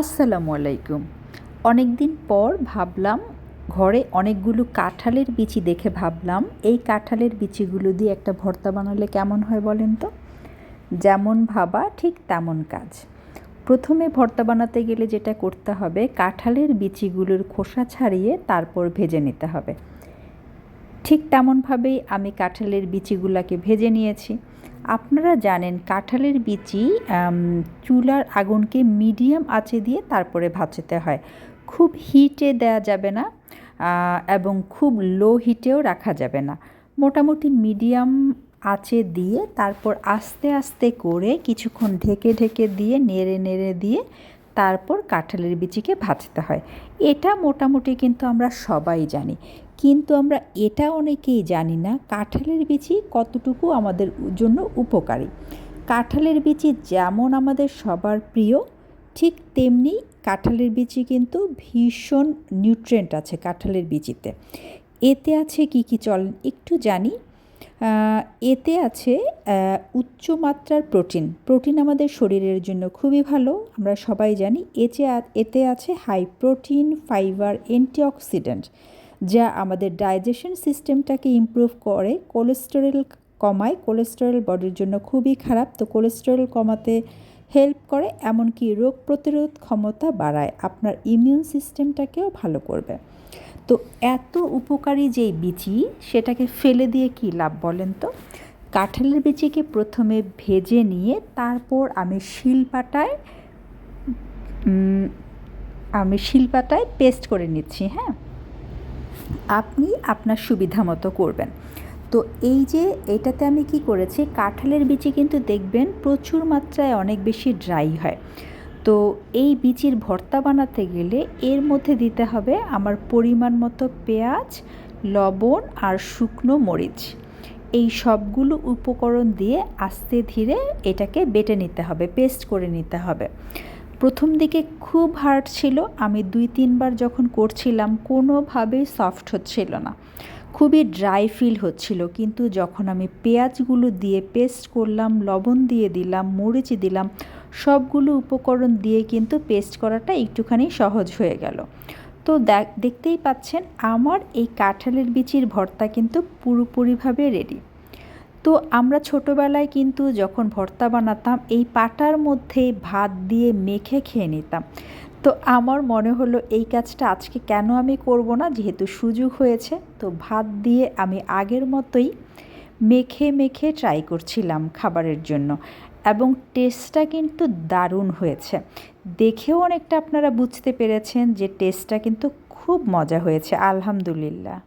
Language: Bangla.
আসসালামু আলাইকুম। অনেক দিন পর ভাবলাম, ঘরে অনেকগুলো কাঁঠালের বিচি দেখে ভাবলাম, এই কাঁঠালের বিচিগুলো দিয়ে একটা ভর্তা বানালে কেমন হয় বলেন তো? যেমন ভাবা, ঠিক তেমন কাজ। প্রথমে ভর্তা বানাতে গেলে যেটা করতে হবে, কাঁঠালের বিচিগুলোর খোসা ছাড়িয়ে তারপর ভেজে নিতে হবে। ঠিক তেমনভাবেই আমি কাঁঠালের বিচিগুলোকে ভেজে নিয়েছি। আপনারা জানেন কাঁঠালের বিচি চুলার আগুনকে মিডিয়াম আঁচে দিয়ে তারপরে ভাজতে হয়। খুব হিটে দেওয়া যাবে না এবং খুব লো হিটেও রাখা যাবে না। মোটামুটি মিডিয়াম আঁচে দিয়ে তারপর আস্তে আস্তে করে কিছুক্ষণ ঢেকে ঢেকে দিয়ে, নেড়ে নেড়ে দিয়ে তারপর কাঁঠালের বিচিকে ভাজতে হয়। এটা মোটামুটি কিন্তু আমরা সবাই জানি। কিন্তু আমরা এটা অনেকেই জানি না, কাঁঠালের বিচি কতটুকু আমাদের জন্য উপকারী। কাঁঠালের বিচি যেমন আমাদের সবার প্রিয়, ঠিক তেমনি কাঁঠালের বিচি কিন্তু ভীষণ নিউট্রেন্ট আছে কাঁঠালের বিচিতে। এতে আছে কি কি চলেন একটু জানি। এতে আছে উচ্চমাত্রার প্রোটিন। প্রোটিন আমাদের শরীরের জন্য খুবই ভালো, আমরা সবাই জানি। এতে এতে আছে হাই প্রোটিন ফাইবার অ্যান্টিঅক্সিডেন্ট যা আমাদের ডাইজেশন সিস্টেমটাকে ইমপ্রুভ করে কোলেস্টেরল কমায় কোলেস্টেরল বডির জন্য খুবই খারাপ, তো কোলেস্টেরল কমাতে হেল্প করে, এমনকি রোগ প্রতিরোধ ক্ষমতা বাড়ায়, আপনার ইমিউন সিস্টেমটাকেও ভালো করবে। তো এত উপকারী যেই বিচি, সেটাকে ফেলে দিয়ে কী লাভ বলেন তো? কাঁঠালের বিচিকে প্রথমে ভেজে নিয়ে তারপর আমি শিলপাটায় আমি শিলপাটায় পেস্ট করে নিচ্ছি হ্যাঁ? আপনি আপনার সুবিধা মতো করবেন। তো এই যে এটাতে আমি কি করেছি, কাঁঠালের বিচি কিন্তু দেখবেন প্রচুর মাত্রায় অনেক বেশি ড্রাই হয়। তো এই বিচির ভর্তা বানাতে গেলে এর মধ্যে দিতে হবে আমার পরিমাণ মতো পেঁয়াজ, লবণ আর শুকনো মরিচ। এই সবগুলো উপকরণ দিয়ে আস্তে ধীরে এটাকে বেটে নিতে হবে পেস্ট করে নিতে হবে। প্রথম দিকে খুব হার্ড ছিল। আমি দুই তিনবার যখন করছিলাম, কোনোভাবেই সফট হচ্ছিল না। খুবই ড্রাই ফিল হচ্ছিল। কিন্তু যখন আমি পেঁয়াজগুলো দিয়ে পেস্ট করলাম, লবণ দিয়ে দিলাম, মরিচ দিলাম, সবগুলো উপকরণ দিয়ে কিন্তু পেস্ট করাটা একটুখানি সহজ হয়ে গেল। তো দেখতেই পাচ্ছেন, আমার এই কাঁঠালের বিচির ভর্তা কিন্তু পুরোপুরিভাবে রেডি তো আমরা ছোটোবেলায় কিন্তু যখন ভর্তা বানাতাম, এই পাটার মধ্যে ভাত দিয়ে মেখে খেয়ে নিতাম। তো আমার মনে হলো এই কাজটা আজকে কেন আমি করব না? যেহেতু সুযোগ হয়েছে, তো ভাত দিয়ে আমি আগের মতোই মেখে মেখে ট্রাই করছিলাম খাবারের জন্য। এবং টেস্টটা কিন্তু দারুণ হয়েছে। দেখেও অনেকটা আপনারা বুঝতে পেরেছেন যে টেস্টটা কিন্তু খুব মজা হয়েছে, আলহামদুলিল্লাহ।